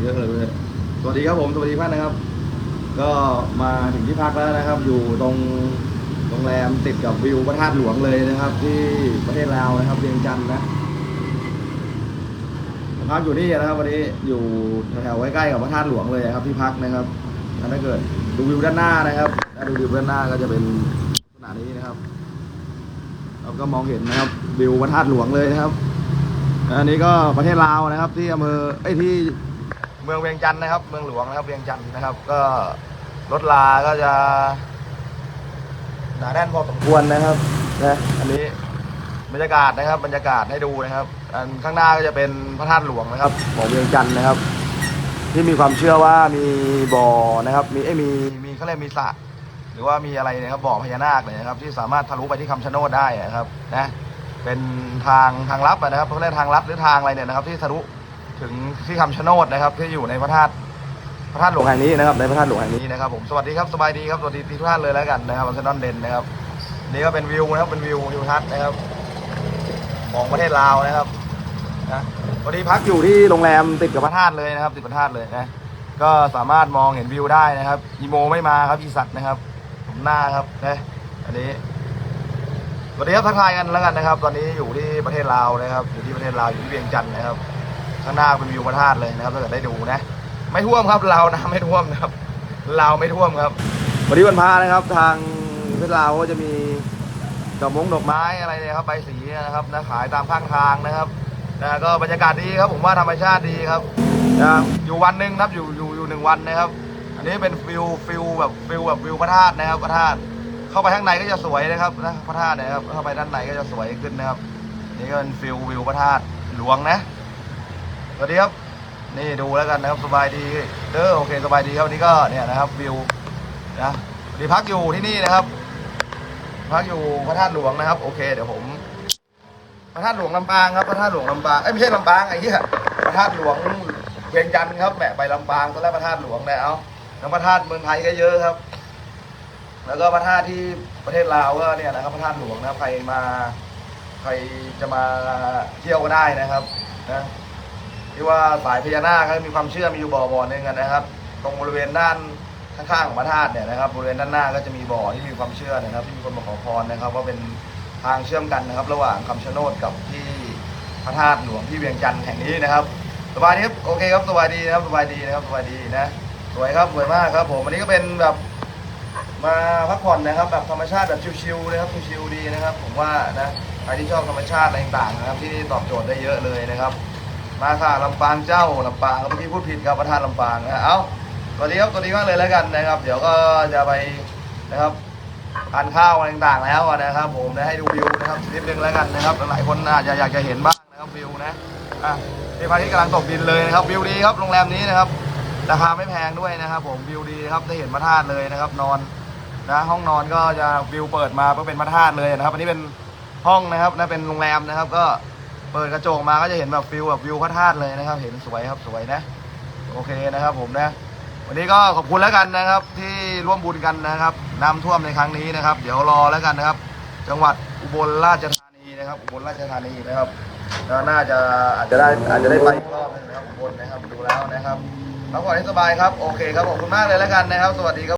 เยอะเลย สวัสดีครับผมสวัสดีท่านนะครับ ก็มาถึงที่พักแล้วนะครับ อยู่ตรงโรงแรมติดกับวิวพระธาตุหลวงเลยนะครับ ที่ประเทศลาวนะครับเวียงจันทร์นะพักอยู่นี่นะครับ วันนี้อยู่แถวๆใกล้ๆกับพระธาตุหลวงเลยครับ ที่พักนะครับถ้าเกิดดูวิวด้านหน้านะครับถ้าดูวิวด้านหน้าก็จะเป็นลักษณะนี้นะครับเราก็มองเห็นนะครับวิวพระธาตุหลวงเลยนะครับอันนี้ก็ประเทศลาวนะครับ ที่อำเภอไอ้ที่ เมืองเวียงจันทร์นะครับ เมืองหลวงนะครับเวียงจันทร์นะครับ ก็รถลาก็จะหนาแน่นพอสมควรนะครับนะอันนี้บรรยากาศนะครับ บรรยากาศให้ดูนะครับ อันข้างหน้าก็จะเป็นพระธาตุหลวงนะครับของเวียงจันทร์นะครับ ที่มีความเชื่อว่ามีบ่อนะครับ มีไอ้มีมีเขาเรียกมีสระหรือว่ามีอะไรนะครับบ่อพญานาคเนี่ยนะครับ ที่สามารถทะลุไปที่คำชะโนดได้นะครับนะเป็นทางทางลับนะครับเขาเรียกทางลับหรือทางอะไรเนี่ยนะครับ ที่ทะลุ ถึงที่คำชะโนดนะครับ ที่อยู่ในพระธาตุพระธาตุหลวงแห่งนี้นะครับในพระธาตุหลวงแห่งนี้นะครับผมสวัสดีครับสบายดีครับสวัสดีทุกท่านเลยแล้วกันนะครับอัลเซนอนเดนนะครับนี่ก็เป็นวิวนะครับเป็นวิวทิวทัศน์นะครับ ของประเทศลาวนะครับนะวันนี้พักอยู่ที่โรงแรมติดกับพระธาตุเลยนะครับ ติดพระธาตุเลยนะก็สามารถมองเห็นวิวได้นะครับอีโมไม่มาครับอีสัตว์นะครับผมหน้าครับนะอันนี้สวัสดีครับทักทายกันแล้วกันนะครับ ตอนนี้อยู่ที่ประเทศลาวนะครับอยู่ที่ประเทศลาวอยู่ที่เวียงจันทร์นะครับ ข้างหน้าเป็นวิวพระธาตุเลยนะครับถ้าเกิดได้ดูนะ ไม่ท่วมครับลาวนะไม่ท่วมนะครับลาวไม่ท่วมครับวันนี้วันพระนะครับ ทางประเทศลาวก็จะมีดอกมงดอกไม้อะไรเนี่ยครับใบสีนะครับนะขายตามข้างทางนะครับนะก็บรรยากาศดีครับผมว่าธรรมชาติดีครับนะอยู่วันหนึ่งครับอยู่อยู่อยู่หนึ่งวันนะครับ อันนี้เป็นฟิลฟิลแบบฟิลแบบวิวพระธาตุนะครับพระธาตุเข้าไปข้างในก็จะสวยนะครับนะพระธาตุเนะครับเข้าไปด้านในก็จะสวยขึ้นนะครับนี่ก็เป็นฟิลวิวพระธาตุหลวงนะ สวัสดีครับ นี่ดูแล้วกันนะครับสบายดีเด้อโอเคสบายดีครับวันนี้ก็เนี่ยนะครับวิวนะวันนี้พักอยู่ที่นี่นะครับ พักอยู่พระธาตุหลวงนะครับ โอเค เดี๋ยวผมพระธาตุหลวงลำปางครับพระธาตุหลวงลำปางเอ้ยไม่ใช่ลำปางไอ้เหี้ยพระธาตุหลวงเวียงจันทร์ครับแหมไปลำปางตอนแรกพระธาตุหลวงเนี่ยเอาแล้วพระธาตุเมืองไทยก็เยอะครับ แล้วก็พระธาตุที่ประเทศลาวก็เนี่ยนะครับพระธาตุหลวงนะครับใครมาใครจะมาเที่ยวก็ได้นะครับนะ ที่ว่าสายพญานาคก็มีความเชื่อมีอยู่บ่อบ่อหนึงอะนะครับ ตรงบริเวณด้านข้างๆของพระธาตุเนี่ยนะครับบริเวณด้านหน้าก็จะมีบ่อที่มีความเชื่อนะครับ ที่มีคนมาขอพรนะครับว่าเป็นทางเชื่อมกันนะครับ ระหว่างคำชะโนดกับที่พระธาตุหลวงที่เวียงจันทร์แห่งนี้นะครับสบายดีครับโอเคครับสบายดีนะครับสบายดีนะครับสบายดีนะสวยครับสวยมากครับผมวันนี้ก็เป็นแบบมาพักผ่อนนะครับแบบธรรมชาติแบบชิวๆนะครับชิวๆดีนะครับ ผมว่านะใครที่ชอบธรรมชาติอะไรต่างๆนะครับ ที่นี่ตอบโจทย์ได้เยอะเลยนะครับ มาค่ะลำปางเจ้าลำปางเมื่อกี้พูดผิดครับประธานลำปางนะเอ้าสวัสดีครับสวัสดีมากเลยแล้วกันนะครับ เดี๋ยวก็จะไปนะครับทานข้าวอะไรต่างๆแล้วนะครับ ผมนะให้ดูวิวนะครับนิดนึงแล้วกันนะครับหลายคนอาจจะอยากจะเห็นบ้างนะครับวิวนะอะที่พาทิตย์กำลังตกดินเลยนะครับวิวดีครับโรงแรมนี้นะครับราคาไม่แพงด้วยนะครับ ผมวิวดีครับได้เห็นพระธาตุเลยนะครับ นอนนะห้องนอนก็จะวิวเปิดมาเพื่อเป็นพระธาตุเลยนะครับ อันนี้เป็นห้องนะครับนะเป็นโรงแรมนะครับ ก็ เปิดกระจกมาก็จะเห็นแบบวิวแบบวิวพระธาตุเลยนะครับ เห็นสวยครับสวยนะ โอเคนะครับผมนะ วันนี้ก็ขอบคุณแล้วกันนะครับ ที่ร่วมบุญกันนะครับ น้ำท่วมในครั้งนี้นะครับ เดี๋ยวรอแล้วกันนะครับ จังหวัดอุบลราชธานีนะครับ อุบลราชธานีนะครับน่าจะอาจจะได้อาจจะได้ไปอีกรอบนึงนะครับอุบลนะครับดูแล้วนะครับพักผ่อนให้สบายครับโอเคครับขอบคุณมากเลยแล้วกันนะครับ สวัสดีครับ